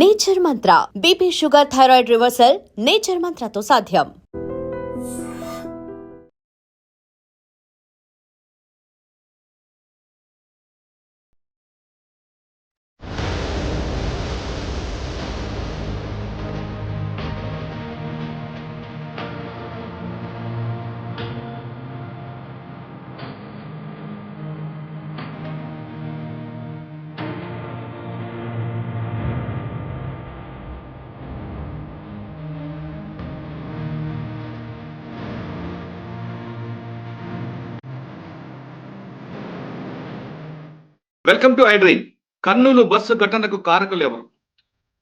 Nature mantra BP sugar thyroid reversal nature మంత్రతో సాధ్యం. Welcome to iDream. Kurnool bus ఘటనకు కారకులు ఎవరు?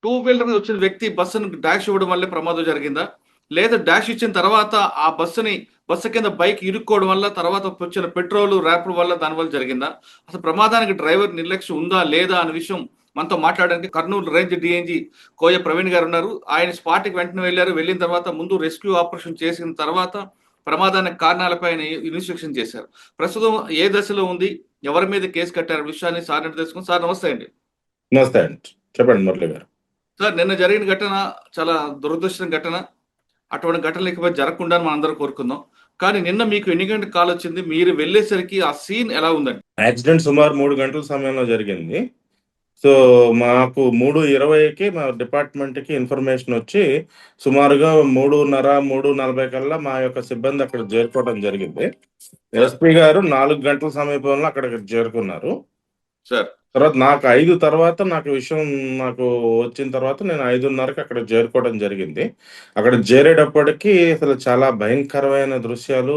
టూ వీలర్ మీద వచ్చిన వ్యక్తి బస్సును డాష్ ఇవ్వడం వల్లే ప్రమాదం జరిగిందా? లేదా డాష్ ఇచ్చిన తర్వాత ఆ బస్సుని బస్సు కింద బైక్ ఇరుక్కోవడం వల్ల తర్వాత వచ్చిన పెట్రోల్ ర్యాపిడ్ వల్ల దానివల్ల జరిగిందా? అసలు ప్రమాదానికి డ్రైవర్ నిర్లక్ష్యం ఉందా లేదా అనే విషయం మనతో మాట్లాడడానికి కర్నూలు రేంజ్ డిఎన్జీ కోయ ప్రవీణ్ గారు ఉన్నారు. ఆయన స్పాట్కి వెంటనే వెళ్ళారు. వెళ్ళిన తర్వాత ముందు రెస్క్యూ ఆపరేషన్ చేసిన తర్వాత ప్రమాదానికి కారణాలపై ఆయన ఇన్వెస్టిగేషన్ చేశారు. ప్రస్తుతం ఏ దశలో ఉంది? ఎవరి మీద కేసు కట్టారు? విషయాన్ని సార్ తెలుసుకుని సార్ నమస్తే అండి నమస్తే అండి. చెప్పండి మురళి గారు. సార్ నిన్న జరిగిన ఘటన చాలా దురదృష్టం ఘటన. అటువంటి ఘటనలు ఇకపై జరగకుండా మనం అందరం కోరుకుందాం. కానీ నిన్న మీకు ఎన్ని గంటల కాల్ వచ్చింది? మీరు వెళ్ళేసరికి ఆ సీన్ ఎలా ఉందండి? యాక్సిడెంట్ సుమారు మూడు గంటల సమయంలో జరిగింది. సో మాకు మూడు ఇరవైకి మా డిపార్ట్మెంట్కి ఇన్ఫర్మేషన్ వచ్చి సుమారుగా మూడున్నర మూడు నలభై కల్లా మా యొక్క సిబ్బంది అక్కడ చేరుకోవడం జరిగింది. ఎస్పీ గారు నాలుగు గంటల సమీపంలో అక్కడికి చేరుకున్నారు. సార్ తర్వాత నాకు ఐదు తర్వాత నాకు విషయం నాకు వచ్చిన తర్వాత నేను ఐదున్నరకి అక్కడ చేరుకోవడం జరిగింది. అక్కడ చేరేటప్పటికి అసలు చాలా భయంకరమైన దృశ్యాలు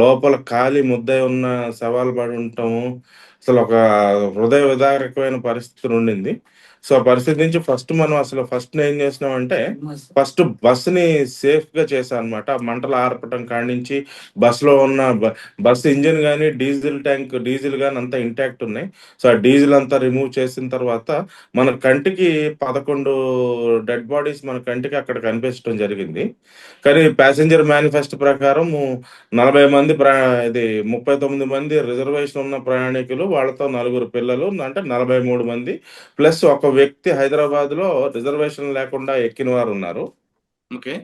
లోపల ఖాళీ ముద్దై ఉన్న సవాల్ పడి ఉండటము అసలు ఒక హృదయ విదారకమైన పరిస్థితి ఉండింది. సో ఆ పరిస్థితి నుంచి ఫస్ట్ మనం అసలు ఫస్ట్ ఏం చేసినామంటే ఫస్ట్ బస్సుని సేఫ్గా చేసాం అనమాట మంటలు ఆర్పటం కాడి నుంచి బస్సులో ఉన్న బ- బస్సు ఇంజిన్ కానీ డీజిల్ ట్యాంక్ డీజిల్ కానీ అంతా ఇంటాక్ట్ ఉన్నాయి. సో ఆ డీజిల్ అంతా రిమూవ్ చేసిన తర్వాత మన కంటికి పదకొండు డెడ్ బాడీస్ మన కంటికి అక్కడ కనిపించడం జరిగింది. కానీ ప్యాసింజర్ మేనిఫెస్టో ప్రకారం నలభై మంది ఇది ముప్పై తొమ్మిది మంది రిజర్వేషన్ ఉన్న ప్రయాణికులు వాళ్ళతో నలుగురు పిల్లలు అంటే నలభై మూడు మంది ప్లస్ ఒక వ్యక్తి హైదరాబాద్లో రిజర్వేషన్ లేకుండా ఎక్కిన వారు ఉన్నారు. ఓకే.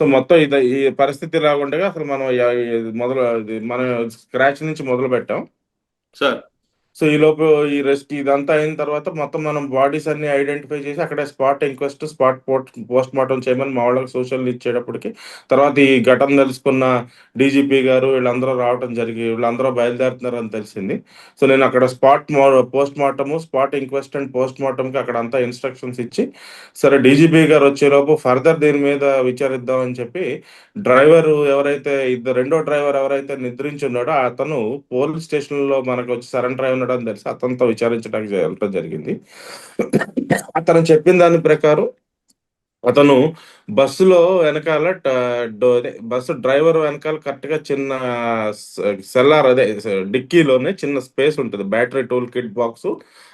సో మొత్తం ఇది ఈ పరిస్థితి రాకుండా అసలు మనం మొదలు మనం స్క్రాచ్ నుంచి మొదలు పెట్టాం సార్ సో ఈ లోపు ఈ రెస్ట్ ఇదంతా అయిన తర్వాత మొత్తం మనం బాడీస్ అన్ని ఐడెంటిఫై చేసి అక్కడ spot inquest spot post mortem చేయమని మా వాళ్ళకి సోషల్ ఇచ్చేటప్పటికి తర్వాత ఈ ఘటన తెలుసుకున్న డీజీపీ గారు వీళ్ళందరూ రావడం జరిగి వీళ్ళందరూ బయలుదేరుతున్నారని తెలిసింది. సో నేను అక్కడ spot post mortem spot inquest and post మార్టంకి అక్కడ అంతా ఇన్స్ట్రక్షన్స్ ఇచ్చి సరే డీజీపీ గారు వచ్చేలోపు ఫర్దర్ దీని మీద విచారిద్దామని చెప్పి డ్రైవర్ ఎవరైతే ఇద్దరు రెండో డ్రైవర్ ఎవరైతే నిద్రించి ఉన్నాడో అతను పోలీస్ స్టేషన్లో మనకు వచ్చి సరెండర్ అయిన ఉండడం తెలిసి. అతనితో విచారించడానికి వెళ్ళడం జరిగింది. అతను చెప్పిన దాని ప్రకారం అతను బస్సులో వెనకాల బస్సు డ్రైవర్ వెనకాల కరెక్ట్గా చిన్న సెల్లార్ అదే డిక్కీలోనే చిన్న స్పేస్ ఉంటుంది. Battery tool kit box.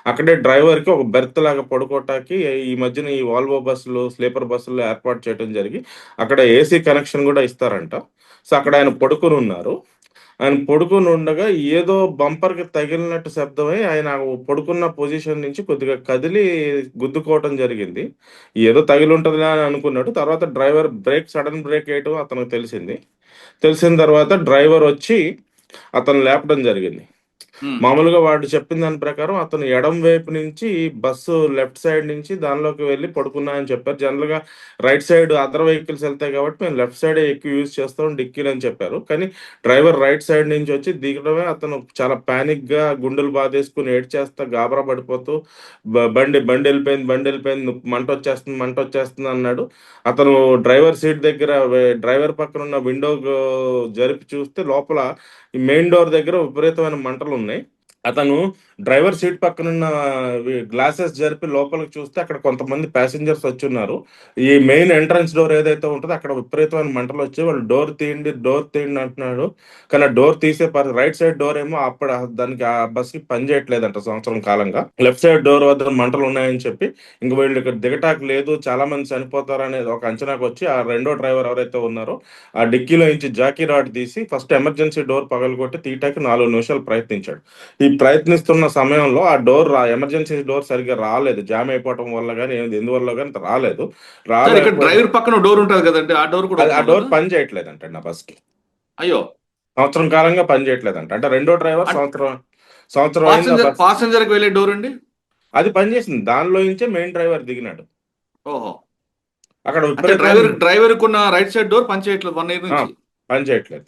అక్కడే డ్రైవర్కి ఒక బెర్త్ లాగా పడుకోవటానికి ఈ మధ్యన ఈ వాల్వో బస్సులు స్లీపర్ బస్సులు ఏర్పాటు చేయడం జరిగి అక్కడ ఏసీ కనెక్షన్ కూడా ఇస్తారంట. సో అక్కడ ఆయన పడుకుని ఉన్నారు. ఆయన పడుకుని ఉండగా ఏదో బంపర్కి తగిలినట్టు శబ్దమై ఆయన పడుకున్న పొజిషన్ నుంచి కొద్దిగా కదిలి గుద్దుకోవటం జరిగింది. ఏదో తగిలి ఉంటుందిలే అని అనుకున్నాడు. తర్వాత డ్రైవర్ బ్రేక్ సడన్ బ్రేక్ వేయటం అతనికి తెలిసింది. తెలిసిన తర్వాత డ్రైవర్ వచ్చి అతను లేపడం జరిగింది. Hmm. మామూలుగా వాడు చెప్పిన దాని ప్రకారం అతను ఎడం వైపు నుంచి బస్సు లెఫ్ట్ సైడ్ నుంచి దానిలోకి వెళ్ళి పడుకున్నా అని చెప్పారు. జనరల్గా రైట్ సైడ్ అదర్ వెహికల్స్ వెళ్తాయి కాబట్టి మేము లెఫ్ట్ సైడ్ ఎక్కువ యూజ్ చేస్తాం డిక్కీలు అని చెప్పారు. కానీ డ్రైవర్ రైట్ సైడ్ నుంచి వచ్చి దిగడమే అతను చాలా పానిక్గా గుండెలు బాధేసుకుని ఏడ్చేస్తా గాబరా పడిపోతూ బండి బండి వెళ్ళిపోయింది బండి వెళ్ళిపోయింది మంట వచ్చేస్తుంది మంట వచ్చేస్తుంది అన్నాడు. అతను డ్రైవర్ సీట్ దగ్గర డ్రైవర్ పక్కన ఉన్న విండో జరిపి చూస్తే లోపల ఈ మెయిన్ డోర్ దగ్గర విపరీతమైన మంటలు ఉన్నాయి. అతను డ్రైవర్ సీట్ పక్కన ఉన్న గ్లాసెస్ జరిపి లోపలికి చూస్తే అక్కడ కొంతమంది ప్యాసింజర్స్ వచ్చి ఉన్నారు ఈ మెయిన్ ఎంట్రన్స్ డోర్ ఏదైతే ఉంటుందో అక్కడ విపరీతమైన మంటలు వచ్చి వాళ్ళు డోర్ తీయండి డోర్ తీయండి అంటున్నాడు. కానీ ఆ డోర్ తీసే పరి రైట్ సైడ్ డోర్ ఏమో అప్పుడు దానికి ఆ బస్కి పని చేయట్లేదంట సంవత్సరం కాలంగా. లెఫ్ట్ సైడ్ డోర్ వద్ద మంటలు ఉన్నాయని చెప్పి ఇంక వీళ్ళు ఇక్కడ దిగటాకు లేదు చాలా మంది చనిపోతారు అనేది ఒక అంచనాకు వచ్చి ఆ రెండో డ్రైవర్ ఎవరైతే ఉన్నారో ఆ డిక్కీలో నుంచి జాకీ రాడ్ తీసి ఫస్ట్ ఎమర్జెన్సీ డోర్ పగలగొట్టి తీయటానికి నాలుగు నిమిషాలు ప్రయత్నించాడు. ఈ ప్రయత్నిస్తున్న సమయంలో ఆ డోర్ రా ఎమర్జెన్సీ డోర్ సరిగ్గా రాలేదు. జామ్ అయిపోవటం వల్ల కానీ ఎందువల్ల కానీ రాలేదు. రాలేదు డ్రైవర్ పక్కన డోర్ ఉంటది కదండి ఆ డోర్ కూడా ఆ డోర్? పని చేయట్లేదంట నా బస్కి అయ్యో. సంవత్సరం కాలంగా పని చేయట్లేదంట. అంటే రెండో డ్రైవర్ అట్- సంవత్సరం సంవత్సరం పాసెంజర్కి వెళ్ళే డోర్ అండి? అది పని చేసింది. దానిలో నుంచే మెయిన్ డ్రైవర్ దిగినాడు. ఓహో. అక్కడ అంటే డ్రైవర్ డ్రైవర్ కున్న రైట్ సైడ్ డోర్ పని చేయట్లేదు వన్ ఇయర్ నుంచి? పని చేయట్లేదు.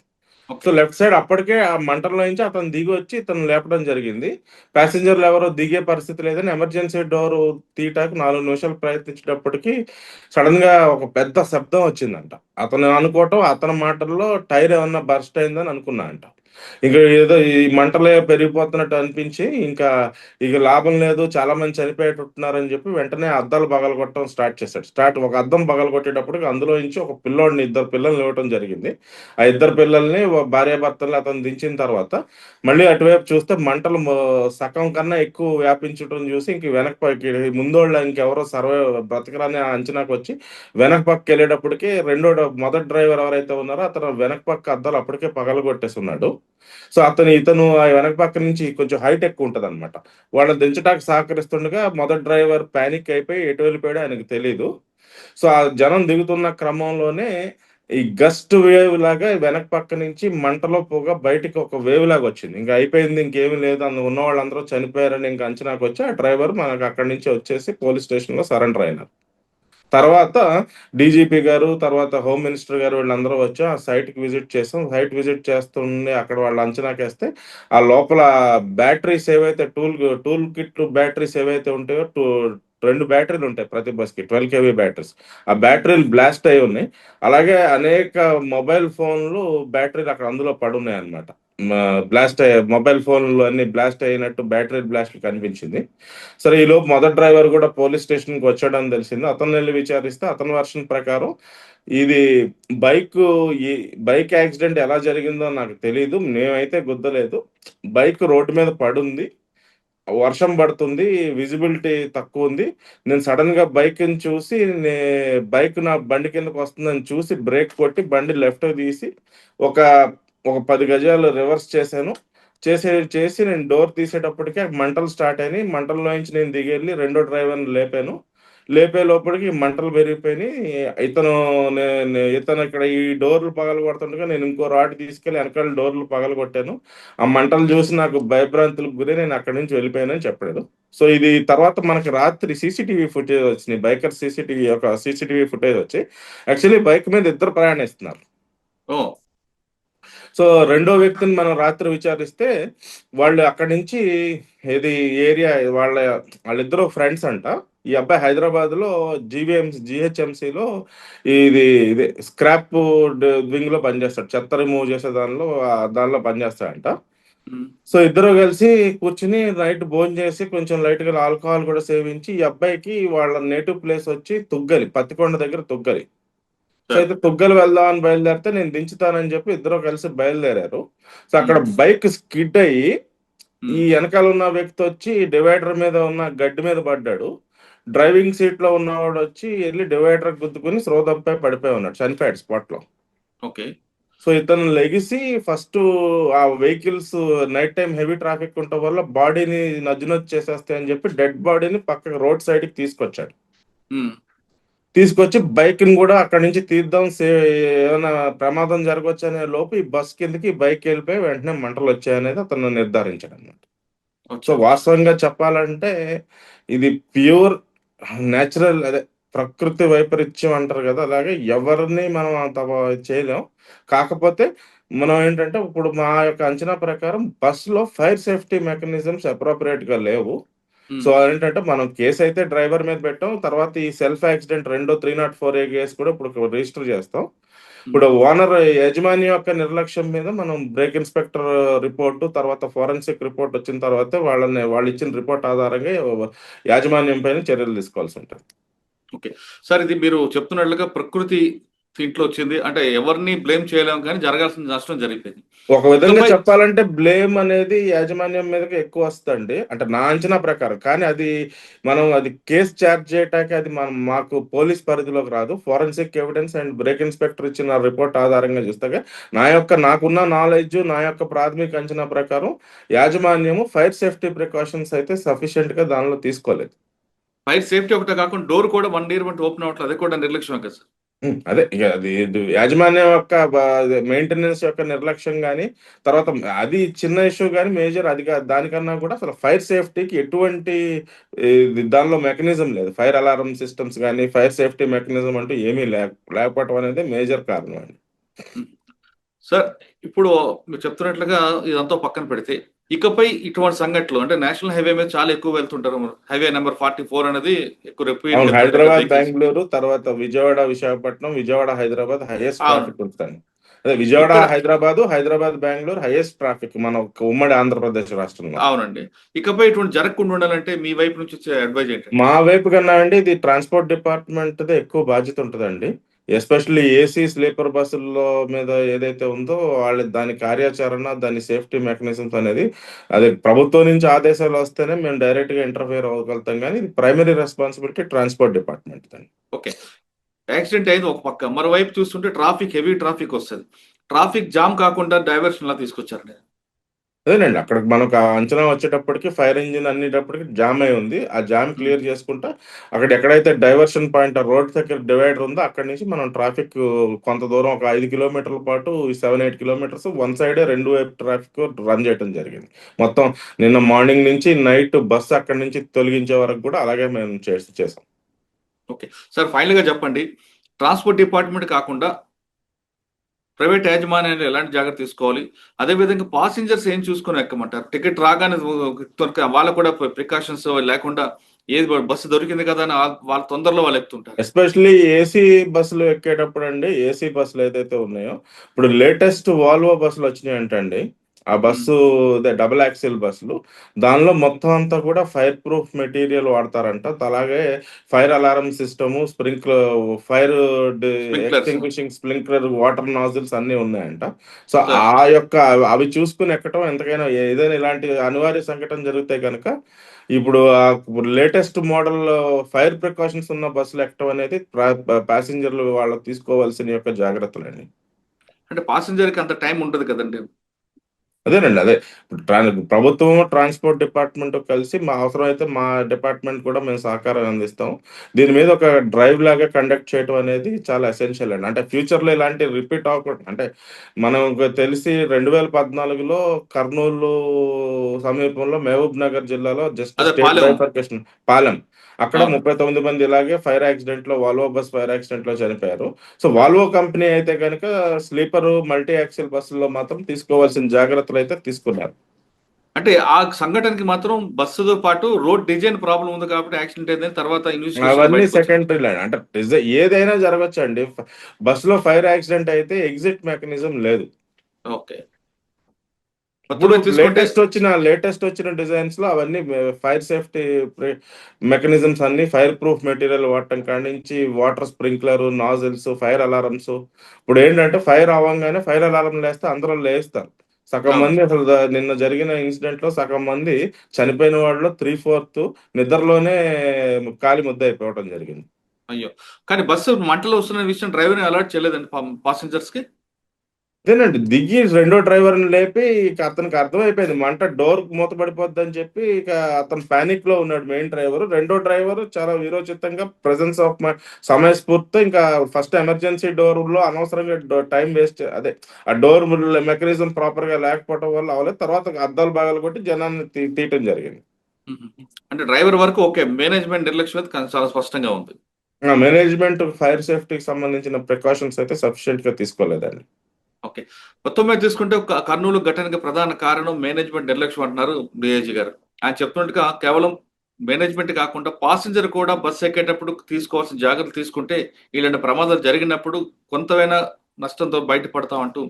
సో లెఫ్ట్ సైడ్ అప్పటికే ఆ మంటల్లో నుంచి అతను దిగి వచ్చి ఇతను లేపడం జరిగింది. ప్యాసింజర్లు ఎవరో దిగే పరిస్థితి లేదని ఎమర్జెన్సీ డోర్ తీయటానికి నాలుగు నిమిషాలు ప్రయత్నించేటప్పటికి సడన్గా ఒక పెద్ద శబ్దం వచ్చిందంట. అతను అనుకోవటం అతని మాటల్లో టైర్ ఏమన్నా బర్స్ట్ అయిందని అనుకున్నా అంట. ఇంకా ఏదో ఈ మంటలే పెరిగిపోతున్నట్టు అనిపించి ఇంకా ఇక లాభం లేదు చాలా మంది చనిపోయేటట్టున్నారని చెప్పి వెంటనే అద్దాలు పగలగొట్టడం స్టార్ట్ చేశాడు. స్టార్ట్ ఒక అద్దం పగలగొట్టేటప్పటికి అందులో నుంచి ఒక పిల్లోడిని ఇద్దరు పిల్లల్ని ఇవ్వటం జరిగింది. ఆ ఇద్దరు పిల్లల్ని భార్యాభర్తల్ని అతను దించిన తర్వాత మళ్ళీ అటువైపు చూస్తే మంటలు సగం కన్నా ఎక్కువ వ్యాపించడం చూసి ఇంక వెనక ముందోళ్ళ ఇంకెవరో సర్వే బ్రతకరాని అంచనాకు వచ్చి వెనక పక్కకి వెళ్ళేటప్పటికి రెండో మొదటి డ్రైవర్ ఎవరైతే ఉన్నారో అతను వెనక పక్క అద్దాలు అప్పటికే పగలగొట్టేస్తున్నాడు సో అతను ఇతను ఆ వెనక పక్క నుంచి కొంచెం హైట్ ఎక్కువ ఉంటది అనమాట వాళ్ళని దించడానికి సహకరిస్తుండగా మొదటి డ్రైవర్ ప్యానిక్ అయిపోయి ఎటు వెళ్ళిపోయాడో ఆయనకు తెలియదు సో ఆ జనం దిగుతున్న క్రమంలోనే ఈ గస్ట్ వేవ్ లాగా వెనక పక్క నుంచి మంటలో పోగా బయటికి ఒక వేవ్ లాగా వచ్చింది. ఇంకా అయిపోయింది ఇంకేమీ లేదు అందులో ఉన్న వాళ్ళందరూ చనిపోయారని ఇంకా అంచనాకు వచ్చి ఆ డ్రైవర్ మనకు అక్కడి నుంచి వచ్చేసి పోలీస్ స్టేషన్లో సరెండర్ అయినారు. తర్వాత డీజీపీ గారు తర్వాత హోమ్ మినిస్టర్ గారు వీళ్ళందరూ వచ్చి ఆ సైట్కి విజిట్ చేస్తాం సైట్ విజిట్ చేస్తుండే అక్కడ వాళ్ళు అంచనాకేస్తే ఆ లోపల బ్యాటరీస్ ఏవైతే టూల్ టూల్ కిట్ బ్యాటరీస్ ఏవైతే ఉంటాయో టూ రెండు బ్యాటరీలు ఉంటాయి ప్రతి బస్కి ట్వెల్వ్ కేవీ బ్యాటరీస్. ఆ బ్యాటరీలు బ్లాస్ట్ అయి ఉన్నాయి అలాగే అనేక మొబైల్ ఫోన్లు బ్యాటరీలు అక్కడ అందులో పడున్నాయి అనమాట బ్లాస్ట్ మొబైల్ ఫోన్లు అన్ని బ్లాస్ట్ అయినట్టు బ్యాటరీ బ్లాస్ట్ కనిపించింది. సరే ఈ లోపు మొదటి డ్రైవర్ కూడా పోలీస్ స్టేషన్కి వచ్చాడని తెలిసింది. అతను వెళ్ళి విచారిస్తే అతని వర్షన్ ప్రకారం ఇది బైక్ ఈ బైక్ యాక్సిడెంట్ ఎలా జరిగిందో నాకు తెలియదు మేమైతే గుద్దలేదు. బైక్ రోడ్డు మీద పడుంది వర్షం పడుతుంది విజిబిలిటీ తక్కువ ఉంది. నేను సడన్గా బైక్ని చూసి నే బైక్ నా బండి కిందకు వస్తుందని చూసి బ్రేక్ కొట్టి బండి లెఫ్ట్ తీసి ఒక ఒక పది గజాలు రివర్స్ చేశాను. చేసే చేసి నేను డోర్ తీసేటప్పటికే మంటలు స్టార్ట్ అయినాయి. మంటల్లో నుంచి నేను దిగెళ్ళి రెండో డ్రైవర్ని లేపాను. లేపే లోపలికి మంటలు పెరిగిపోయినాయి. ఇతను నేను ఇతను ఇక్కడ ఈ డోర్లు పగల కొడుతుండగా నేను ఇంకో రాడ్ తీసుకెళ్ళి వెనకాల డోర్లు పగల కొట్టాను. ఆ మంటలు చూసి నాకు భయభ్రాంతులకు గురి నేను అక్కడి నుంచి వెళ్ళిపోయానని చెప్పాడు. సో ఇది తర్వాత మనకి రాత్రి సీసీటీవీ ఫుటేజ్ వచ్చింది బైకర్ సీసీటీవీ ఒక సీసీటీవీ ఫుటేజ్ వచ్చి. యాక్చువల్లీ బైక్ మీద ఇద్దరు ప్రయాణిస్తున్నారు. సో రెండో వ్యక్తిని మనం రాత్రి విచారిస్తే వాళ్ళు అక్కడి నుంచి ఏది ఏరియా వాళ్ళ వాళ్ళిద్దరు ఫ్రెండ్స్ అంట. ఈ అబ్బాయి హైదరాబాద్లో జీవీఎం జిహెచ్ఎంసీలో ఇది ఇది స్క్రాప్ వింగ్లో పనిచేస్తాడు. చెత్త రిమూవ్ చేసే దానిలో దానిలో పనిచేస్తాడంట. సో ఇద్దరు కలిసి కూర్చుని నైట్ భోజనం చేసి కొంచెం లైట్గా ఆల్కహాల్ కూడా సేవించి ఈ అబ్బాయికి వాళ్ళ నేటివ్ ప్లేస్ వచ్చి తుగ్గలి పత్తికొండ దగ్గర తుగ్గలి. సో అయితే తుగ్గలు వెళ్దాం అని బయలుదేరితే నేను దించుతానని చెప్పి ఇద్దరు కలిసి బయలుదేరారు. సో అక్కడ బైక్ స్కిడ్ అయ్యి ఈ వెనకాల ఉన్న వ్యక్తి వచ్చి డివైడర్ మీద ఉన్న గడ్డి మీద పడ్డాడు. డ్రైవింగ్ సీట్లో ఉన్నవాడు వచ్చి వెళ్ళి డివైడర్ గుద్దుకుని శ్రోతపై పడిపోయి ఉన్నాడు చనిపోయాడు స్పాట్లో ఓకే. సో ఇతను లెగిసి ఫస్ట్ ఆ vehicles night time heavy traffic ఉండటం వల్ల బాడీని నజ్జునొచ్చి చేసేస్తాయి అని చెప్పి డెడ్ బాడీని పక్కకు రోడ్ సైడ్కి తీసుకొచ్చాడు. ఉమ్. తీసుకొచ్చి బైక్ని కూడా అక్కడి నుంచి తీద్దాం సే ఏమైనా ప్రమాదం జరగవచ్చు అనే లోపు ఈ బస్ కిందకి బైక్ వెళ్ళిపోయి వెంటనే మంటలు వచ్చాయనేది అతను నిర్ధారించాడు అనమాట సో. వాస్తవంగా చెప్పాలంటే ఇది ప్యూర్ నేచురల్ అదే ప్రకృతి వైపరీత్యం అంటారు కదా అలాగే ఎవరిని మనం అంత చేయలేం కాకపోతే మనం ఏంటంటే ఇప్పుడు మా యొక్క అంచనా ప్రకారం బస్లో ఫైర్ సేఫ్టీ మెకానిజమ్స్ అప్రోప్రియేట్గా లేవు. సో ఏంటంటే మనం కేసు అయితే డ్రైవర్ మీద పెట్టాం తర్వాత ఈ సెల్ఫ్ యాక్సిడెంట్ రెండో three naught four A case కూడా ఇప్పుడు రిజిస్టర్ చేస్తాం. ఇప్పుడు ఓనర్ యజమాని యొక్క నిర్లక్ష్యం మీద మనం బ్రేక్ ఇన్స్పెక్టర్ రిపోర్టు తర్వాత ఫోరెన్సిక్ రిపోర్ట్ వచ్చిన తర్వాత వాళ్ళని వాళ్ళు ఇచ్చిన రిపోర్ట్ ఆధారంగా యాజమాన్యం పైన చర్యలు తీసుకోవాల్సి ఉంటుంది. సార్ ఇది మీరు చెప్తున్నట్లుగా ప్రకృతి ఇంట్లో వచ్చింది అంటే ఎవరిని బ్లేమ్ చేయలేము కానీ జరగాల్సిన నష్టం జరిగిపోయింది. ఒక విధంగా చెప్పాలంటే బ్లేమ్ అనేది యాజమాన్యం మీదకి ఎక్కువ వస్తుంది అంటే నా అంచనా ప్రకారం. కానీ అది మనం అది కేసు ఛార్జ్ చేయటానికి అది మనం మాకు పోలీస్ పరిధిలోకి రాదు. Forensic evidence and brake inspector ఇచ్చిన రిపోర్ట్ ఆధారంగా చూస్తే నా యొక్క నాకున్న నాలెడ్జ్ నా యొక్క ప్రాథమిక అంచనా ప్రకారం యాజమాన్యము ఫైర్ సేఫ్టీ ప్రికాషన్స్ అయితే సఫిషియెంట్గా దానిలో తీసుకోలేదు. ఫైర్ సేఫ్టీ ఒకటే కాకుండా డోర్ కూడా వన్ ఇయర్ బట్టి ఓపెన్ అవ్వట్లేదు. అది కూడా నిర్లక్ష్యం కదా సార్. అదే ఇక అది ఇది యాజమాన్యం యొక్క మెయింటెనెన్స్ యొక్క నిర్లక్ష్యం కానీ తర్వాత అది చిన్న ఇష్యూ కానీ మేజర్ అది దానికన్నా కూడా అసలు ఫైర్ సేఫ్టీకి ఎటువంటి దానిలో మెకానిజం లేదు. ఫైర్ అలారం సిస్టమ్స్ కానీ ఫైర్ సేఫ్టీ మెకానిజం అంటూ ఏమీ లేకపోవటం లేకపోవడం అనేది మేజర్ కారణం అండి. సార్ ఇప్పుడు మీరు చెప్తున్నట్లుగా ఇదంతా పక్కన పెడితే ఇకపై ఇటువంటి సంఘటనలు అంటే నేషనల్ హైవే మీద చాలా ఎక్కువ వెళ్తుంటారు హైవే నెంబర్ ఫార్టీ ఫోర్ అనేది ఎక్కువ గా హైదరాబాద్. బెంగళూరు తర్వాత విజయవాడ విశాఖపట్నం విజయవాడ హైదరాబాద్ హైయెస్ట్. ట్రాఫిక్ ఉంటుంది అదే విజయవాడ హైదరాబాద్ హైదరాబాద్ బెంగళూరు హైయెస్ట్ ట్రాఫిక్ మన ఉమ్మడి ఆంధ్రప్రదేశ్ రాష్ట్రంలో. అవునండి. ఇకపై ఇటువంటి జరగకుండా ఉండాలంటే మీ వైపు నుంచి వచ్చే అడ్వైజ్ ఏంటి మా వైపు కన్నా అండి ఇది ట్రాన్స్పోర్ట్ డిపార్ట్మెంట్ ఎక్కువ బాధ్యత ఉంటుందండి. ఎస్పెషల్లీ ఏసీ స్లీపర్ బస్సుల్లో మీద ఏదైతే ఉందో వాళ్ళ దాని కార్యాచరణ దాని సేఫ్టీ మెకానిజమ్స్ అనేది అదే ప్రభుత్వం నుంచి ఆదేశాలు వస్తేనే మేము డైరెక్ట్గా ఇంటర్ఫియర్ అవ్వగలుగుతాం కానీ ఇది ప్రైమరీ రెస్పాన్సిబిలిటీ ట్రాన్స్పోర్ట్ డిపార్ట్మెంట్ అండి ఓకే. యాక్సిడెంట్ అయింది ఒక పక్క. మరోవైపు చూస్తుంటే ట్రాఫిక్ హెవీ ట్రాఫిక్ వస్తుంది. ట్రాఫిక్ జామ్ కాకుండా డైవర్షన్ లా తీసుకొచ్చారు. అదేనండి అక్కడ మనకు ఆ అంచనా వచ్చేటప్పటికి ఫైర్ ఇంజిన్ అన్నిటప్పటికి జామ్ అయి ఉంది. ఆ జామ్ క్లియర్ చేసుకుంటా అక్కడ ఎక్కడైతే డైవర్షన్ పాయింట్ రోడ్ దగ్గర డివైడర్ ఉందో అక్కడ నుంచి మనం ట్రాఫిక్ కొంత దూరం ఒక ఐదు కిలోమీటర్ల పాటు సెవెన్ ఎయిట్ కిలోమీటర్స్ వన్ సైడే రెండు వైపు ట్రాఫిక్ రన్ చేయడం జరిగింది. మొత్తం నిన్న మార్నింగ్ నుంచి నైట్ బస్సు అక్కడి నుంచి తొలగించే వరకు కూడా అలాగే మేము చేసి చేసాం. సార్ ఫైనల్గా చెప్పండి. ట్రాన్స్పోర్ట్ డిపార్ట్మెంట్ కాకుండా ప్రైవేట్ యాజమాన్యాలు ఎలాంటి జాగ్రత్త తీసుకోవాలి? అదే విధంగా పాసింజర్స్ ఏం చూసుకొని ఎక్కమంటారు? టికెట్ రాగానే దొరక- వాళ్ళకు కూడా ప్రికాషన్స్ లేకుండా ఏది బస్సు దొరికింది కదా అని వాళ్ళ- వాళ్ళ తొందరలో వాళ్ళు ఎక్కుతుంటారు. ఎస్పెషల్లీ ఏసీ బస్సులు ఎక్కేటప్పుడు అండి ఏసీ బస్సులు ఏదైతే ఉన్నాయో ఇప్పుడు లేటెస్ట్ వాల్వో బస్సులు వచ్చినాయి అంటండి ఆ బస్సు డబుల్ యాక్సిల్ బస్సులు. దానిలో మొత్తం అంతా కూడా ఫైర్ ప్రూఫ్ మెటీరియల్ వాడతారంట. అలాగే fire alarm system sprinkler fire. Extinguishing sprinkler water nozzles అన్ని ఉన్నాయంట. సో. ఆ యొక్క అవి చూసుకుని ఎక్కటం ఎంతకైనా ఏదైనా ఇలాంటి అనివార్య సంఘటన జరిగితే కనుక ఇప్పుడు లేటెస్ట్ మోడల్ ఫైర్ ప్రికాషన్స్ ఉన్న బస్సులు ఎక్కడం అనేది ప్యాసింజర్లు వాళ్ళకి తీసుకోవాల్సిన యొక్క జాగ్రత్తలండి. అంటే పాసింజర్కి అంత టైం ఉండదు కదండి. అదేనండి అదే. ప్రభుత్వం ట్రాన్స్పోర్ట్ డిపార్ట్మెంట్ కలిసి మా అవసరం అయితే మా డిపార్ట్మెంట్ కూడా మేము సహకారం అందిస్తాం. దీని మీద ఒక డ్రైవ్ లాగా కండక్ట్ చేయడం అనేది చాలా ఎసెన్షియల్ అండి. అంటే ఫ్యూచర్లో ఇలాంటి రిపీట్ అవ్వకూడదు. అంటే మనకు తెలిసి రెండు వేల పద్నాలుగులో కర్నూలు సమీపంలో మహబూబ్ నగర్ జిల్లాలో జస్ట్ పాలెం. అక్కడ. ముప్పై తొమ్మిది మంది ఇలాగే ఫైర్ యాక్సిడెంట్లో వాల్వో బస్ ఫైర్ యాక్సిడెంట్లో చనిపోయారు. సో వాల్వో కంపెనీ అయితే కనుక స్లీపర్ మల్టీ యాక్సిల్ బస్సుల్లో మాత్రం తీసుకోవాల్సిన జాగ్రత్తలు అయితే తీసుకున్నారు. అంటే ఆ సంఘటనకి మాత్రం బస్సుతో పాటు రోడ్ డిజైన్ ప్రాబ్లం ఉంది కాబట్టి యాక్సిడెంట్ అయిందని తర్వాత అవన్నీ సెకండరీ లైన్ అంటే ఏదైనా జరగచ్చు అండి బస్సులో ఫైర్ యాక్సిడెంట్ అయితే ఎగ్జిట్ మెకానిజం లేదు. ఓకే. ఇప్పుడు లేటెస్ట్ వచ్చిన లేటెస్ట్ వచ్చిన డిజైన్స్లో అవన్నీ ఫైర్ సేఫ్టీ మెకానిజమ్స్ అన్ని ఫైర్ ప్రూఫ్ మెటీరియల్ వాడటం కాడి నుంచి water sprinkler nozzles fire alarms ఇప్పుడు ఏంటంటే ఫైర్ అవ్వగానే ఫైర్ అలారం లేస్తే అందరూ లేస్తారు. సగం. మంది అసలు నిన్న జరిగిన ఇన్సిడెంట్లో సగం మంది చనిపోయిన వాళ్ళలో త్రీ ఫోర్త్ నిద్రలోనే కాలి ముద్ద అయిపోవడం జరిగింది. అయ్యో. కానీ బస్సు మంటలు వస్తున్న విషయం డ్రైవర్ అలర్ట్ చేయలేదండి పాసింజర్స్కి? అదేనండి దిగి రెండో డ్రైవర్ని లేపి ఇక అతనికి అర్థమైపోయింది. మంట డోర్ మూతపడిపోద్ది అని చెప్పి ఇక అతను పానిక్లో ఉన్నాడు మెయిన్ డ్రైవర్ రెండో డ్రైవర్ చాలా వీరోచితంగా ప్రెసెన్స్ ఆఫ్ సమయస్ఫూర్తితో ఇంకా ఫస్ట్ ఎమర్జెన్సీ డోర్లో అనవసరంగా టైం వేస్ట్ అదే ఆ డోర్ మెకానిజం ప్రాపర్గా లేకపోవడం వల్ల అవ్వలేదు తర్వాత అద్దాలు బాగాలు కొట్టి జనాన్ని తీయటం జరిగింది. అంటే డ్రైవర్ వరకు ఓకే మేనేజ్మెంట్ నిర్లక్ష్యం చాలా స్పష్టంగా ఉంది. మేనేజ్మెంట్ ఫైర్ సేఫ్టీకి సంబంధించిన ప్రికాషన్స్ అయితే సఫిషియెంట్గా తీసుకోలేదండి. ఓకే. మొత్తం మీద తీసుకుంటే ఒక కర్నూలు ఘటనకి ప్రధాన కారణం మేనేజ్మెంట్ నిర్లక్ష్యం అంటున్నారు డిఐజీ గారు. ఆయన చెప్తున్నట్టుగా కేవలం మేనేజ్మెంట్ కాకుండా పాసింజర్ కూడా బస్సు ఎక్కేటప్పుడు తీసుకోవాల్సిన జాగ్రత్తలు తీసుకుంటే ఇలాంటి ప్రమాదాలు జరిగినప్పుడు కొంతమైనా నష్టంతో బయటపడతామంటూ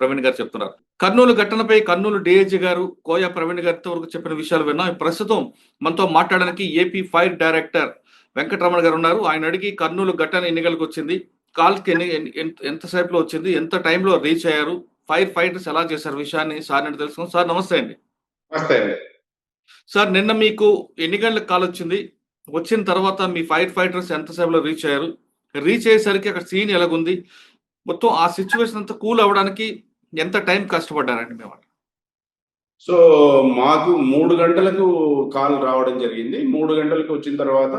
ప్రవీణ్ గారు చెప్తున్నారు. కర్నూలు ఘటనపై కర్నూలు డిఐజీ గారు కోయ ప్రవీణ్ గారితో వరకు చెప్పిన విషయాలు విన్నాం. ప్రస్తుతం మనతో మాట్లాడడానికి ఏపీ ఫైర్ డైరెక్టర్ వెంకటరమణ గారు ఉన్నారు. ఆయన అడిగి కర్నూలు ఘటన ఎన్నికలకు వచ్చింది. కాల్కి ఎన్ని ఎన్ని- ఎంత- ఎంతసేపులో వచ్చింది ఎంత టైంలో రీచ్ అయ్యారు ఫైర్ ఫైటర్స్ ఎలా చేశారు విషయాన్ని సార్ నుండి తెలుసుకున్నాం సార్ నమస్తే అండి. నమస్తే అండి. సార్ నిన్న మీకు ఎన్ని గంటలకు కాల్ వచ్చింది? వచ్చిన తర్వాత మీ ఫైర్ ఫైటర్స్ ఎంతసేపులో రీచ్ అయ్యారు? రీచ్ అయ్యేసరికి అక్కడ సీన్ ఎలాగుంది? మొత్తం ఆ సిచ్యువేషన్ అంతా కూల్ అవ్వడానికి ఎంత టైం కష్టపడ్డారండి మేము సో మాకు మూడు గంటలకు కాల్ రావడం జరిగింది. మూడు గంటలకు వచ్చిన తర్వాత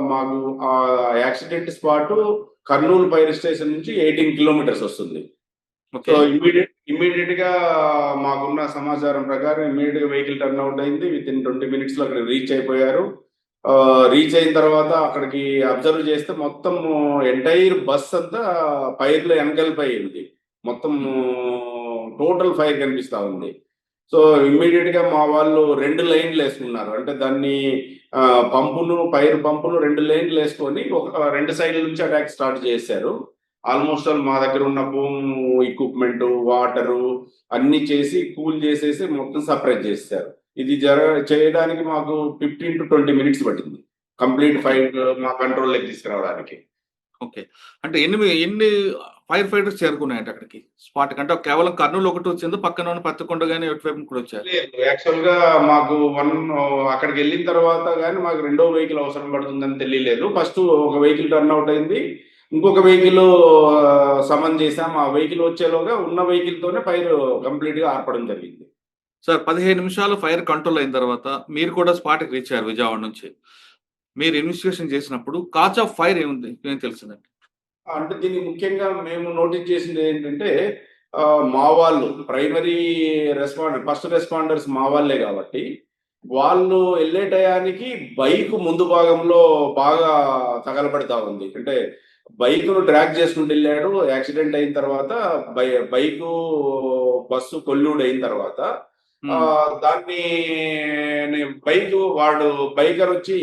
మాకు ఆ accident spot Kurnool fire station నుంచి ఎయిటీన్ కిలోమీటర్స్ వస్తుంది. సో ఇమీడియట్ ఇమీడియట్గా మాకున్న సమాచారం ప్రకారం ఇమీడియట్గా వెహికల్ టర్న్ అవుట్ అయింది. విత్ ఇన్ ట్వంటీ మినిట్స్లో అక్కడ రీచ్ అయిపోయారు. రీచ్ అయిన తర్వాత అక్కడికి అబ్జర్వ్ చేస్తే మొత్తం ఎంటైర్ బస్ అంతా ఫైర్లో వెనకలిపోయి ఉంది మొత్తం టోటల్ ఫైర్ కనిపిస్తా ఉంది. సో ఇమ్మీడియట్గా మా వాళ్ళు రెండు లైన్లు వేసుకున్నారు. అంటే దాన్ని పంపును పైరు పంపును రెండు లైన్లు వేసుకొని ఒక రెండు సైడ్ల నుంచి అటాక్ స్టార్ట్ చేశారు. ఆల్మోస్ట్ ఆల్ మా దగ్గర ఉన్న భూము ఎక్విప్మెంట్ వాటరు అన్ని చేసి కూల్ చేసేసి మొత్తం సపరేట్ చేశారు ఇది జర చేయడానికి మాకు ఫిఫ్టీన్ టు ట్వంటీ మినిట్స్ పట్టింది. కంప్లీట్ ఫైర్ మా కంట్రోల్లోకి తీసుకురావడానికి. ఓకే. అంటే ఎన్ని ఎన్ని ఫైర్ ఫైటర్స్ చేరుకున్నాయంట అక్కడికి. స్పాట్ అంటే కేవలం కర్నూలు ఒకటి వచ్చింది పక్కన ఉన్న పత్తికొండ కానీ ఎటువైపు కూడా వచ్చారు యాక్చువల్గా మాకు వన్ అక్కడికి వెళ్ళిన తర్వాత కానీ మాకు రెండో వెహికల్ అవసరం పడుతుందని తెలియలేదు. ఫస్ట్ ఒక వెహికల్ టర్న్ అవుట్ అయింది. ఇంకొక వెహికల్ సమన్ చేసాం ఆ వెహికల్ వచ్చేలోగా ఉన్న వెహికల్ తోనే ఫైర్ కంప్లీట్గా ఆర్పడం జరిగింది. సార్ పదిహేను నిమిషాలు ఫైర్ కంట్రోల్ అయిన తర్వాత మీరు కూడా స్పాట్కి రీచ్ అయ్యారు విజయవాడ నుంచి. మీరు ఇన్వెస్టిగేషన్ చేసినప్పుడు కాచ్ ఆఫ్ ఫైర్ ఏముంది? ఏం తెలిసిందండి? అంటే దీనికి ముఖ్యంగా మేము నోటీస్ చేసింది ఏంటంటే మా వాళ్ళు ప్రైమరీ రెస్పాండర్ ఫస్ట్ రెస్పాండర్స్ మా వాళ్ళే కాబట్టి వాళ్ళు వెళ్ళే టయానికి బైక్ ముందు భాగంలో బాగా తగలబడతా ఉంది. అంటే బైక్ను ట్రాక్ చేసుకుంటూ వెళ్ళాడు యాక్సిడెంట్ అయిన తర్వాత బై బైక్ బస్సు కొల్యూడ్ అయిన తర్వాత దాన్ని బైక్ వాడు బైకర్ వచ్చి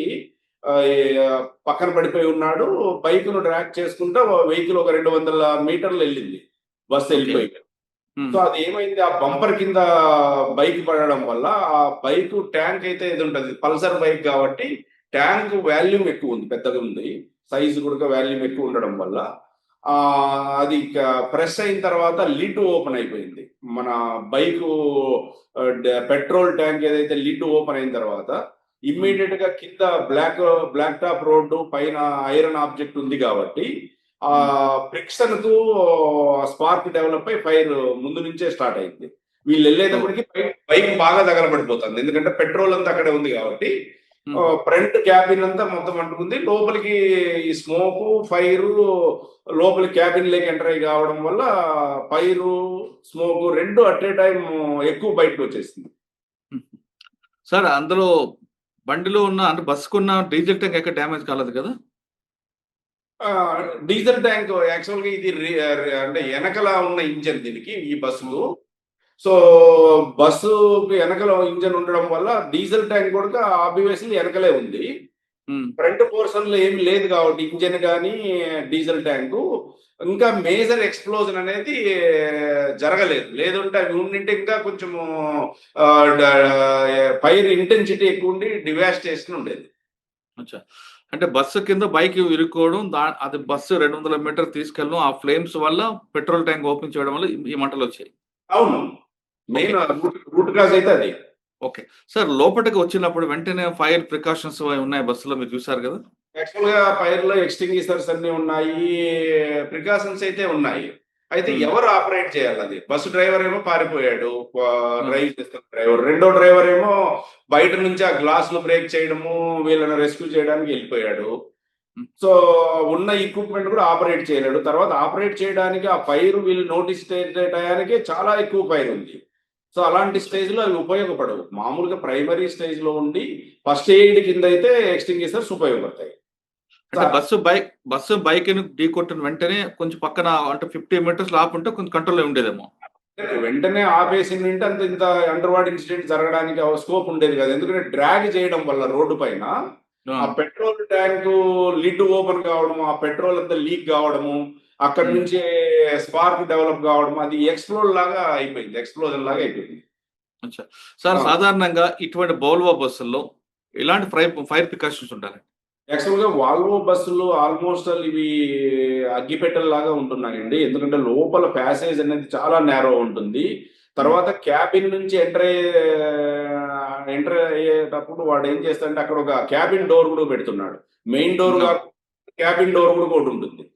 పక్కన పడిపోయి ఉన్నాడు. బైక్ను ట్రాక్ చేసుకుంటా వెహికల్ ఒక రెండు వందల మీటర్లు వెళ్ళింది. బస్సు వెళ్ళిపోయి సో అది ఏమైంది? ఆ బంపర్ కింద బైక్ పడడం వల్ల ఆ బైక్ ట్యాంక్ అయితే ఇది ఉంటుంది? పల్సర్ బైక్ కాబట్టి ట్యాంక్ వాల్యూమ్ ఎక్కువ ఉంది పెద్దగా ఉంది. సైజు కూడా వాల్యూమ్ ఎక్కువ ఉండడం వల్ల. ఆ అది ప్రెస్ అయిన తర్వాత లిడ్ ఓపెన్ అయిపోయింది. మన బైక్ పెట్రోల్ ట్యాంక్ ఏదైతే లిడ్ ఓపెన్ అయిన తర్వాత ఇమ్మీడియట్గా కింద బ్లాక్ బ్లాక్ టాప్ రోడ్డు పైన ఐరన్ ఆబ్జెక్ట్ ఉంది కాబట్టి ఆ ఫ్రిక్షన్కు స్పార్క్ డెవలప్ అయి ఫైర్ ముందు నుంచే స్టార్ట్ అయింది. వీళ్ళు వెళ్ళేటప్పటికి బైక్ బైక్ బాగా తగలబడిపోతుంది. ఎందుకంటే పెట్రోల్ అంతా అక్కడే ఉంది కాబట్టి ఫ్రంట్ క్యాబిన్ అంతా మొత్తం అంటుకుంది. లోపలికి ఈ స్మోక్ ఫైర్ లోపలి క్యాబిన్ లేక ఎంటర్ అయ్యి కావడం వల్ల ఫైర్ స్మోక్ రెండు అట్ ఏ టైం ఎక్కువ బయటకు వచ్చేసింది. సార్ అందులో బండిలో ఉన్న అంటే బస్సుకున్న డీజిల్ ట్యాంక్ ఎక్కడ డ్యామేజ్ కాలేదు కదా? డీజిల్ ట్యాంక్ యాక్చువల్గా ఇది అంటే వెనకల ఉన్న ఇంజన్ దీనికి ఈ బస్సు సో బస్సుకి వెనకల ఇంజన్ ఉండడం వల్ల డీజిల్ ట్యాంక్ కూడా ఆబ్వియస్లీ వెనకలే ఉంది. ఫ్రంట్ పోర్షన్లో ఏమి లేదు కాబట్టి ఇంజన్ కానీ డీజిల్ ట్యాంకు. ఇంకా మేజర్ ఎక్స్ప్లోజన్ అనేది జరగలేదు. లేదంటే అవి ఉండింటే ఇంకా కొంచెము ఫైర్ ఇంటెన్సిటీ ఎక్కువ ఉండి డివాస్టేషన్ ఉండేది. అచ్చా. అంటే బస్సు కింద బైక్ ఇరుక్కోవడం దా అది బస్సు రెండు వందల మీటర్ తీసుకెళ్ళడం ఆ ఫ్లేమ్స్ వల్ల పెట్రోల్ ట్యాంక్ ఓపెన్ చేయడం వల్ల ఈ- మంటలు వచ్చాయి. అవును. మెయిన్ రూట్ కాజ్ అయితే అది. సార్ లోపలికి వచ్చినప్పుడు వెంటనే ఫైర్ ప్రికాషన్స్ ఉన్నాయి బస్సులో మీరు చూసారు కదా? యాక్చువల్గా ఫైర్లో ఎక్స్టింగ్విషర్స్ అన్ని ఉన్నాయి ప్రికాషన్స్ అయితే ఉన్నాయి. అయితే Hmm. ఎవరు ఆపరేట్ చేయాలి అది? బస్సు డ్రైవర్ ఏమో పారిపోయాడు డ్రైవ్ చేస్తున్న డ్రైవర్. రెండో డ్రైవర్ ఏమో బయట నుంచి ఆ గ్లాసులు బ్రేక్ చేయడము వీళ్ళని రెస్క్యూ చేయడానికి వెళ్ళిపోయాడు. Hmm. సో ఉన్న ఎక్విప్మెంట్ కూడా ఆపరేట్ చేయలేడు. తర్వాత ఆపరేట్ చేయడానికి ఆ ఫైర్ వీళ్ళు నోటీస్ టయానికి చాలా ఎక్కువ ఫైర్ ఉంది. సో అలాంటి స్టేజ్లో అవి ఉపయోగపడవు. మామూలుగా ప్రైమరీ స్టేజ్లో ఉండి ఫస్ట్ ఎయిడ్ కింద అయితే ఎక్స్టింగ్విషర్స్ ఉపయోగపడతాయి. అంటే బస్సు బైక్ బస్సు బైక్ ఢీ కొట్టిన వెంటనే కొంచెం పక్కన అంటే ఫిఫ్టీ మీటర్స్ ఆపుంటే కొంచెం కంట్రోల్ ఉండేదేమో. వెంటనే ఆపేసి ఉంటే అంత ఇంత అండర్ వాటర్ ఇన్సిడెంట్ జరగడానికి స్కోప్ ఉండేది కదా. ఎందుకంటే డ్రాగ్ చేయడం వల్ల రోడ్డు పైన ఆ, పెట్రోల్ ట్యాంక్ లిడ్ ఓపెన్ కావడము ఆ పెట్రోల్ అంతా లీక్ కావడము అక్కడ. నుంచి స్పార్క్ డెవలప్ కావడం అది ఎక్స్ప్లోర్ లాగా అయిపోయింది ఎక్స్ప్లోజన్ లాగా అయిపోయింది. సార్. సాధారణంగా ఇటువంటి బౌల్వా బస్సుల్లో ఇలాంటి ఫైర్ ఫైర్ ప్రికాషన్స్ ఉండాలి యాక్చువల్గా వాల్వో బస్సులు ఆల్మోస్ట్ ఆల్ ఇవి అగ్గిపెట్టెల్లాగా ఉంటున్నాయండి. ఎందుకంటే లోపల ప్యాసేజ్ అనేది చాలా నేరో ఉంటుంది. తర్వాత క్యాబిన్ నుంచి ఎంటర్ అయ్యే ఎంటర్ అయ్యేటప్పుడు వాడు ఏం చేస్తాడంటే అక్కడ ఒక క్యాబిన్ డోర్ కూడా పెడుతున్నాడు. మెయిన్ డోర్ క్యాబిన్ డోర్ కూడా ఒకటి ఉంటుంది.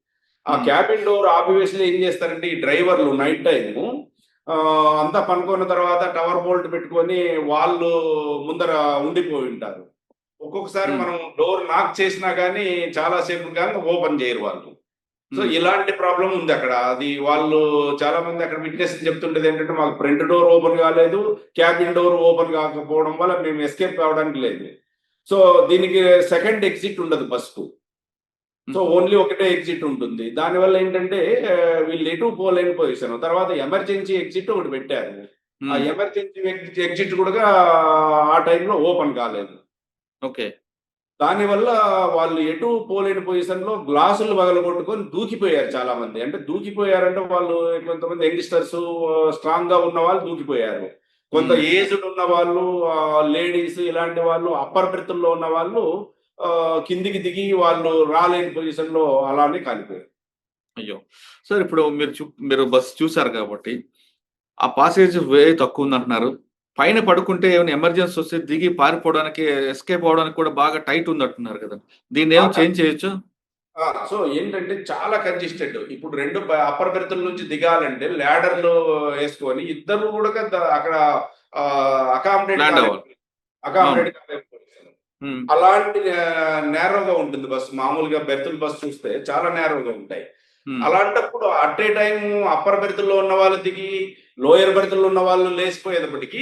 ఆ. క్యాబిన్ డోర్ ఆబ్వియస్లీ ఏం చేస్తారంటే ఈ డ్రైవర్లు నైట్ టైము అంతా పనుకున్న తర్వాత టవర్ బోల్ట్ పెట్టుకొని వాళ్ళు ముందర ఉండిపోయి ఉంటారు. ఒక్కొక్కసారి. మనం డోర్ నాక్ చేసినా కానీ చాలా సేపు కానీ ఓపెన్ చేయరు వాళ్ళు. సో. ఇలాంటి ప్రాబ్లం ఉంది అక్కడ. అది వాళ్ళు చాలా మంది అక్కడ విట్నెస్ చెప్తుండేది ఏంటంటే మాకు ఫ్రంట్ డోర్ ఓపెన్ కాలేదు క్యాబిన్ డోర్ ఓపెన్ కాకపోవడం వల్ల మేము ఎస్కేప్ కావడానికి లేదు. సో దీనికి సెకండ్ ఎగ్జిట్ ఉండదు బస్కు. సో ఓన్లీ ఒకటే ఎగ్జిట్ ఉంటుంది. దానివల్ల ఏంటంటే వీళ్ళు ఎటు పోలేని పొజిషన్. తర్వాత ఎమర్జెన్సీ ఎగ్జిట్ ఒకటి పెట్టారు. ఆ ఎమర్జెన్సీ ఎగ్జిట్ కూడా ఆ టైంలో ఓపెన్ కాలేదు. ఓకే. దానివల్ల వాళ్ళు ఎటు పోలేని పొజిషన్లో గ్లాసులు పగలగొట్టుకొని దూకిపోయారు చాలా మంది అంటే దూకిపోయారంటే వాళ్ళు కొంతమంది యంగ్స్టర్స్ స్ట్రాంగ్గా ఉన్న వాళ్ళు దూకిపోయారు. కొంత. ఏజ్డ్ ఉన్న వాళ్ళు లేడీస్ ఇలాంటి వాళ్ళు అప్పర్లో ఉన్న వాళ్ళు కిందికి దిగి వాళ్ళు రాలేని పొజిషన్లో అలానే కాలిపోయారు. అయ్యో! సార్ ఇప్పుడు మీరు మీరు బస్ చూసారు కాబట్టి ఆ పాసేజ్ వే తక్కువ ఉంది అంటున్నారు పైన పడుకుంటే ఏమైనా ఎమర్జెన్సీ వస్తే దిగి పారిపోవడానికి ఎస్కేప్ అవడానికి కూడా బాగా టైట్ ఉంది అంటున్నారు కదా. దీన్ని ఏమైనా చేంజ్ చేయొచ్చు? సో ఏంటంటే చాలా కంజెస్టెడ్. ఇప్పుడు రెండు అప్పర్ బెర్తుల నుంచి దిగాలంటే ల్యాడర్లు వేసుకొని ఇద్దరు కూడా అక్కడ అకామిడేట్. అకామిడేట్ అలాంటి నేరోగా ఉంటుంది బస్సు. మామూలుగా బెర్తుల బస్సు చూస్తే చాలా నేరోగా ఉంటాయి. అలాంటప్పుడు అట్ ఏ టైం అప్పర్ బెర్తుల్లో ఉన్న వాళ్ళు దిగి లోయర్ బెర్తుల్లో ఉన్న వాళ్ళు లేచిపోయేటప్పటికి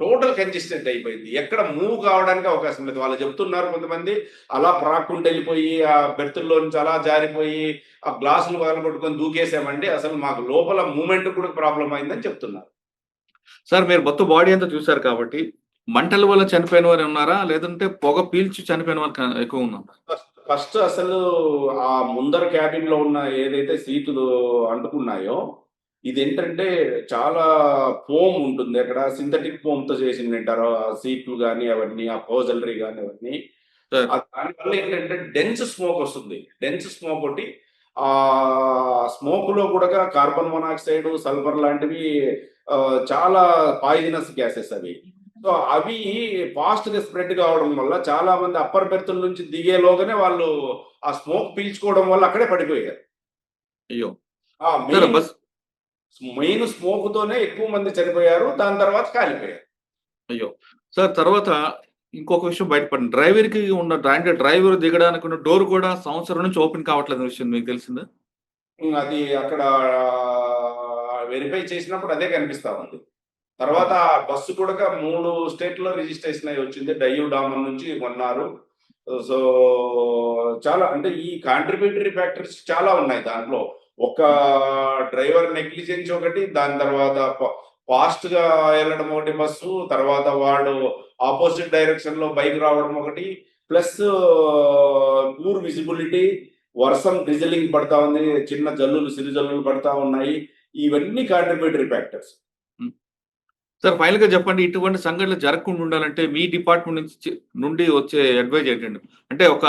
టోటల్ కన్సిస్టెంట్ అయిపోయింది. ఎక్కడ మూవ్ కావడానికి అవకాశం లేదు. వాళ్ళు చెప్తున్నారు కొంతమంది అలా ప్రాక్కుంటూ వెళ్ళిపోయి ఆ బెర్తుల్లో నుంచి అలా జారిపోయి ఆ గ్లాసులు పగల కొట్టుకొని దూకేసామంటే అసలు మాకు లోపల మూమెంట్ కూడా ప్రాబ్లం అయిందని చెప్తున్నారు. సార్ మీరు మొత్తం బాడీ అంతా చూసారు కాబట్టి మంటల వల్ల చనిపోయిన వారు ఉన్నారా? లేదంటే పొగ పీల్చి చనిపోయిన వారు ఎక్కువ ఉన్నారా? ఫస్ట్ ఫస్ట్ అసలు ఆ ముందర క్యాబిన్లో ఉన్న ఏదైతే సీట్లు అంటుకున్నాయో ఇది ఏంటంటే చాలా ఫోమ్ ఉంటుంది. అక్కడ సింథటిక్ ఫోమ్తో చేసింది అంటారు ఆ సీట్లు కానీ అవన్నీ ఆ హోజలరీ కానీ అవన్నీ. దానివల్ల ఏంటంటే డెన్స్ స్మోక్ వస్తుంది. డెన్స్ స్మోక్ ఒకటి ఆ స్మోక్లో కూడా కార్బన్ మొనాక్సైడ్ సల్ఫర్ లాంటివి చాలా పాయిజనస్ గ్యాసెస్ అవి. సో అవి ఫాస్ట్గా స్ప్రెడ్ కావడం వల్ల చాలా మంది అప్పర్ బెర్తుల నుంచి దిగేలోగానే వాళ్ళు ఆ స్మోక్ పీల్చుకోవడం వల్ల అక్కడే పడిపోయారు. అయ్యో. మెయిన్ స్మోక్ తోనే ఎక్కువ మంది చనిపోయారు దాని తర్వాత కాలిపోయారు. అయ్యో. సార్ తర్వాత ఇంకొక విషయం బయటపడింది. డ్రైవర్కి ఉన్న అంటే డ్రైవర్ దిగడానికి ఉన్న డోర్ కూడా సంవత్సరం నుంచి ఓపెన్ కావట్లేదు విషయం మీకు తెలిసిందా? అది అక్కడ వెరిఫై చేసినప్పుడు అదే కనిపిస్తా ఉంది. తర్వాత బస్సు కూడా మూడు స్టేట్లో రిజిస్ట్రేషన్ అయి వచ్చింది. డయ్యూ డామన్ నుంచి కొన్నారు. సో చాలా అంటే ఈ కాంట్రిబ్యూటరీ ఫ్యాక్టర్స్ చాలా ఉన్నాయి దాంట్లో. ఒక డ్రైవర్ నెగ్లిజెన్స్ ఒకటి దాని తర్వాత ఫాస్ట్గా వెళ్ళడం ఒకటి బస్సు తర్వాత వాడు ఆపోజిట్ డైరెక్షన్లో బైక్ రావడం ఒకటి ప్లస్ పూర్ విజిబిలిటీ వర్షం డిజిలింగ్ పడతా ఉంది చిన్న జల్లులు సిరి జల్లులు పడతా ఉన్నాయి. ఇవన్నీ కాంట్రిబ్యూటరీ ఫ్యాక్టర్స్. సార్ ఫైనల్గా చెప్పండి ఇటువంటి సంఘటనలు జరగకుండా ఉండాలంటే మీ డిపార్ట్మెంట్ నుంచి నుండి వచ్చే అడ్వైజ్ ఏంటండి? అంటే ఒక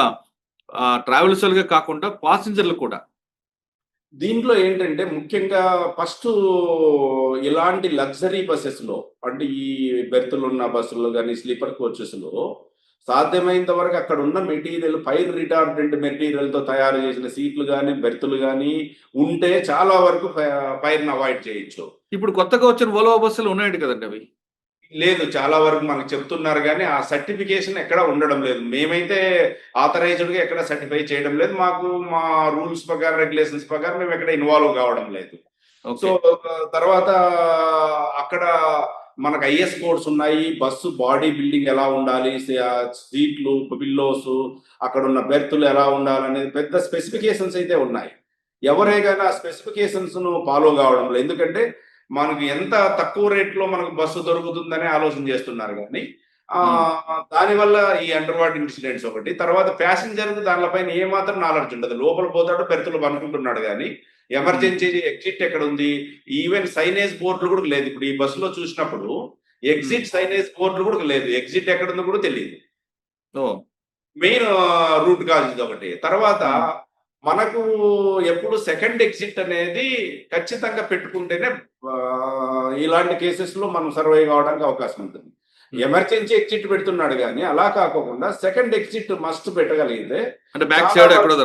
ట్రావెల్స్గా కాకుండా పాసింజర్లు కూడా. దీంట్లో ఏంటంటే ముఖ్యంగా ఫస్ట్ ఇలాంటి లగ్జరీ బస్సెస్లో అంటే ఈ బెర్తులు ఉన్న బస్సుల్లో కానీ స్లీపర్ కోచెస్లో సాధ్యమైనంత వరకు అక్కడ ఉన్న మెటీరియల్ ఫైర్ రిటార్డెంట్ మెటీరియల్తో తయారు చేసిన సీట్లు కానీ బెర్తులు కానీ ఉంటే చాలా వరకు ఫైర్ని అవాయిడ్ చేయొచ్చు. ఇప్పుడు కొత్తగా వచ్చిన ఓలో బస్సులు ఉన్నాయండి కదండి అవి? లేదు చాలా వరకు మనకు చెప్తున్నారు కానీ ఆ సర్టిఫికేషన్ ఎక్కడ ఉండడం లేదు. మేమైతే ఆథరైజ్డ్గా ఎక్కడ సర్టిఫై చేయడం లేదు. మాకు మా రూల్స్ ప్రకారం రెగ్యులేషన్స్ ప్రకారం మేము ఎక్కడ ఇన్వాల్వ్ కావడం లేదు. సో తర్వాత అక్కడ మనకు ఐఎస్ కోడ్స్ ఉన్నాయి. బస్సు బాడీ బిల్డింగ్ ఎలా ఉండాలి? సీట్లు పిల్లోస్ అక్కడ ఉన్న బెర్తులు ఎలా ఉండాలి అనేది పెద్ద స్పెసిఫికేషన్స్ అయితే ఉన్నాయి. ఎవరే కానీ ఆ స్పెసిఫికేషన్స్ను ఫాలో కావడం లేదు. ఎందుకంటే మనకు ఎంత తక్కువ రేట్లో మనకు బస్సు దొరుకుతుందని ఆలోచన చేస్తున్నారు కానీ ఆ దానివల్ల ఈ అండర్ వాటర్ ఇన్సిడెంట్స్ ఒకటి తర్వాత ప్యాసింజర్ దానిపైన ఏ మాత్రం నాలెడ్జ్ ఉండదు. లోపల పోతాడు బెర్తులు అనుకుంటున్నాడు కానీ ఎమర్జెన్సీ ఎగ్జిట్ ఎక్కడ ఉంది ఈవెన్ సైనేజ్ బోర్డులు కూడా లేదు. ఇప్పుడు ఈ బస్సులో చూసినప్పుడు ఎగ్జిట్ సైనేజ్ బోర్డులు కూడా లేదు. ఎగ్జిట్ ఎక్కడ ఉందో కూడా తెలియదు. మెయిన్ రూట్ కాజ్ ఇది ఒకటి. తర్వాత మనకు ఎప్పుడు సెకండ్ ఎగ్జిట్ అనేది ఖచ్చితంగా పెట్టుకుంటేనే ఇలాంటి కేసెస్లో మనం సర్వైవ్ కావడానికి అవకాశం ఉంటుంది. ఎమర్జెన్సీ ఎగ్జిట్ పెడుతున్నాడు కానీ అలా కాకుండా సెకండ్ ఎగ్జిట్ మస్ట్ పెట్టగలిగితే అంటే బ్యాక్ సైడ్ ఎక్కడో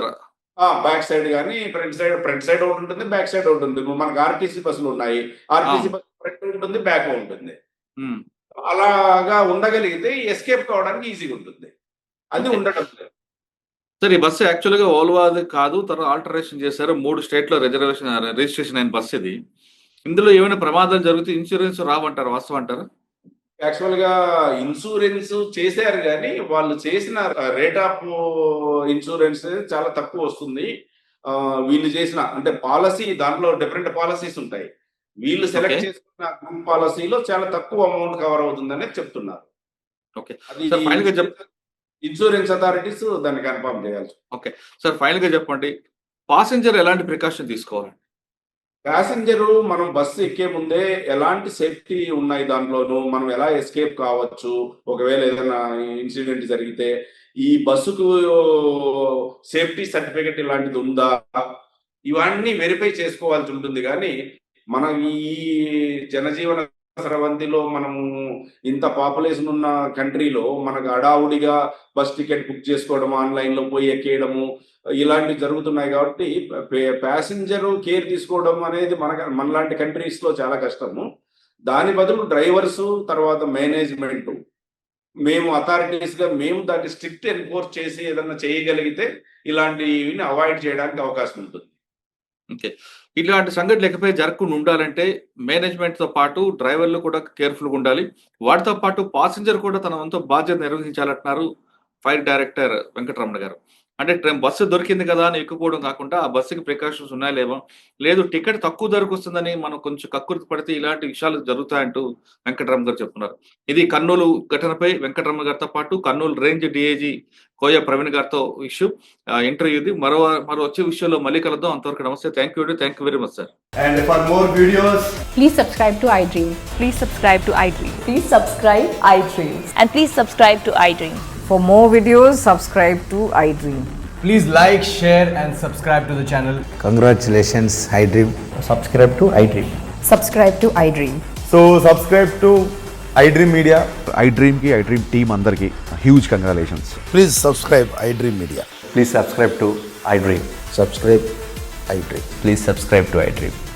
బ్యాక్ సైడ్ కానీ ఫ్రంట్ సైడ్ ఫ్రంట్ సైడ్ ఒకటి ఉంటుంది బ్యాక్ సైడ్ ఒకటి ఉంటుంది. మనకు ఆర్టీసీ బస్సులు ఉన్నాయి. ఆర్టీసీ బస్సు ఫ్రంట్ ఉంటుంది బ్యాక్ ఉంటుంది. ఉమ్. అలాగా ఉండగలిగితే ఎస్కేప్ కావడానికి ఈజీగా ఉంటుంది. అది. ఉండటం లేదు. సార్ ఈ బస్సు యాక్చువల్గా ఓల్వాది కాదు తర్వాత ఆల్టరేషన్ చేశారు. మూడు స్టేట్లో రిజర్వేషన్ రిజిస్ట్రేషన్ అయిన బస్సు ఇది. ఇందులో ఏమైనా ప్రమాదాలు జరిగితే ఇన్సూరెన్స్ రావంటారు? వాస్తవం అంటారు? యాక్చువల్గా ఇన్సూరెన్స్ చేశారు కానీ వాళ్ళు చేసిన రేట్ ఆఫ్ ఇన్సూరెన్స్ చాలా తక్కువ వస్తుంది. వీళ్ళు చేసిన అంటే పాలసీ దాంట్లో డిఫరెంట్ పాలసీస్ ఉంటాయి. వీళ్ళు సెలెక్ట్. చేసుకున్న గ్రూప్ పాలసీలో చాలా తక్కువ అమౌంట్ కవర్ అవుతుందని చెప్తున్నారు. Okay. అది ఇన్సూరెన్స్ అథారిటీస్ దాన్ని కన్ఫర్మ్ చేయాలి సార్ ఫైనల్గా చెప్పండి. పాసెంజర్ ఎలాంటి ప్రికాషన్ తీసుకోవాలి? ప్యాసింజర్ మనం బస్సు ఎక్కే ముందే ఎలాంటి సేఫ్టీ ఉన్నాయి దాంట్లోనూ? మనం ఎలా ఎస్కేప్ కావచ్చు? ఒకవేళ ఏదైనా ఇన్సిడెంట్ జరిగితే ఈ బస్సుకు సేఫ్టీ సర్టిఫికెట్ ఇలాంటిది ఉందా? ఇవన్నీ వెరిఫై చేసుకోవాల్సి ఉంటుంది. కానీ మనం ఈ జనజీవన స్రవంతిలో మనము ఇంత పాపులేషన్ ఉన్న కంట్రీలో మనకు అడావుడిగా బస్ టికెట్ బుక్ చేసుకోవడం ఆన్లైన్లో పోయి ఎక్కేయడము ఇలాంటివి జరుగుతున్నాయి కాబట్టి ప్యాసింజర్ కేర్ తీసుకోవడం అనేది మన మనలాంటి కంట్రీస్లో చాలా కష్టము. దాని బదులు డ్రైవర్స్ తర్వాత మేనేజ్మెంట్. మేము అథారిటీస్గా మేము దాన్ని స్ట్రిక్ట్ ఎన్ఫోర్స్ చేసి ఏదన్నా చేయగలిగితే ఇలాంటివి అవాయిడ్ చేయడానికి అవకాశం ఉంటుంది. ఓకే. ఇలాంటి సంఘటనలు ఎక్కపై జరగకుండా ఉండాలంటే మేనేజ్మెంట్తో పాటు డ్రైవర్లు కూడా కేర్ఫుల్గా ఉండాలి. వాటితో పాటు పాసింజర్ కూడా తన వంతు బాధ్యత నిర్వహించాలంటున్నారు ఫైర్ డైరెక్టర్ వెంకటరమణ గారు. అంటే ట్రైన్ బస్సు దొరికింది కదా అని ఎక్కుపోవడం కాకుండా ఆ బస్సుకి ప్రికాషన్స్ ఉన్నాయా లేవో లేదు టికెట్ తక్కువ ధరకు వస్తుందని మనం కొంచెం కక్కుర్తి పడితే ఇలాంటి విషయాలు జరుగుతాయంటూ వెంకటరమణ గారు చెప్తున్నారు ఇది కర్నూలు ఘటనపై వెంకటరమణ గారితో పాటు కర్నూలు రేంజ్ డిఐజీ కోయ ప్రవీణ్ గారితో ఇష్యూ ఇంటర్వ్యూ ఇది మరో మరో వచ్చే విషయంలో మళ్ళీ కలుద్దాం అంతవరకు నమస్తే thank you thank you very much sir And for more videos, Please subscribe to iDream. Please subscribe to iDream. Please subscribe iDream. And please subscribe to iDream. For more videos, subscribe to iDream. Please like, share, and subscribe to the channel. Congratulations, iDream. Subscribe to iDream. Subscribe to iDream. So, subscribe to iDream Media. iDream ki iDream team andar ki huge congratulations. Please subscribe iDream Media. Please subscribe to iDream. Subscribe iDream. Please subscribe to iDream.